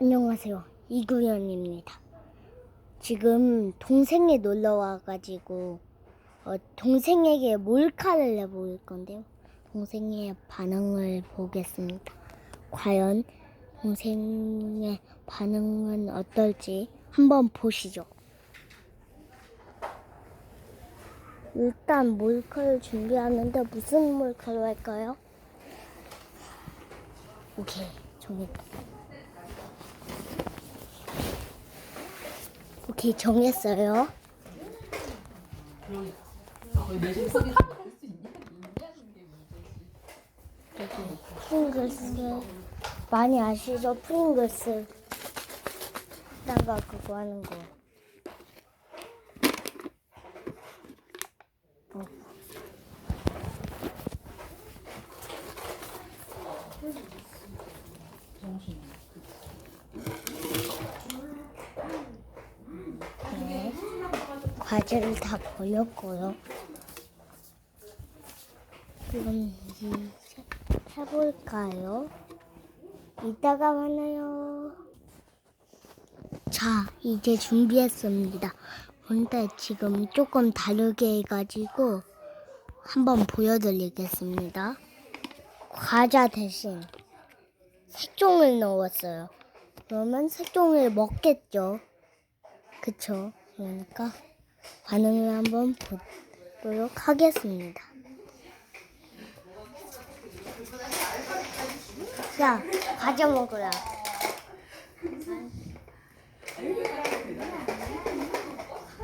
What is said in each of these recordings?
안녕하세요. 이구현입니다. 지금 동생이 놀러 와가지고 어, 동생에게 몰카를 내볼 건데요. 동생의 반응을 보겠습니다. 과연 동생의 반응은 어떨지 한번 보시죠. 일단 몰카를 준비하는데 무슨 몰카로 할까요? 오케이, 정했다. 오케이, 정했어요. 프링글스 많이 아시죠? 프링글스 다가 그거 하는 거. 과제를 다 버렸고요. 그럼 이제 해볼까요? 이따가 만나요. 자, 이제 준비했습니다. 근데 지금 조금 다르게 해가지고 한번 보여드리겠습니다. 과자 대신 색종을 넣었어요. 그러면 색종을 먹겠죠. 그쵸? 그러니까 반응을 한번 보도록 하겠습니다. 야, 과자 먹으라.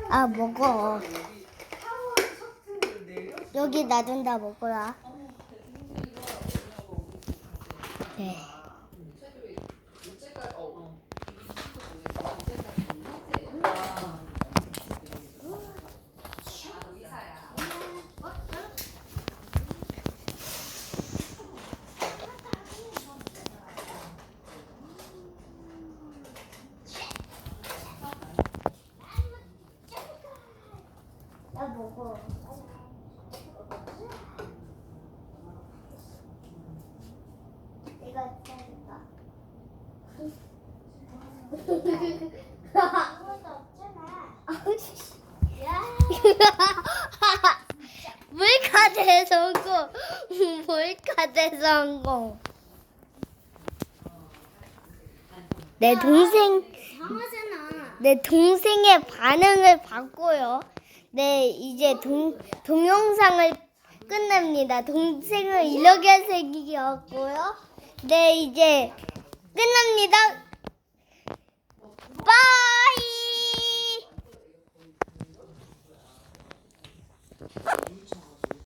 아, 먹어. 여기 놔둔다 먹어라. 네. 나 먹어. 내가 짜니까. 아무것도 없잖아. 물카드 성공. 물카드 성공. 내 동생 강하잖아. 내 동생의 반응을 봤고요. 네, 이제 동, 동영상을 끝냅니다. 동생을 이렇게 새기었고요. 네, 이제 끝납니다. 빠이!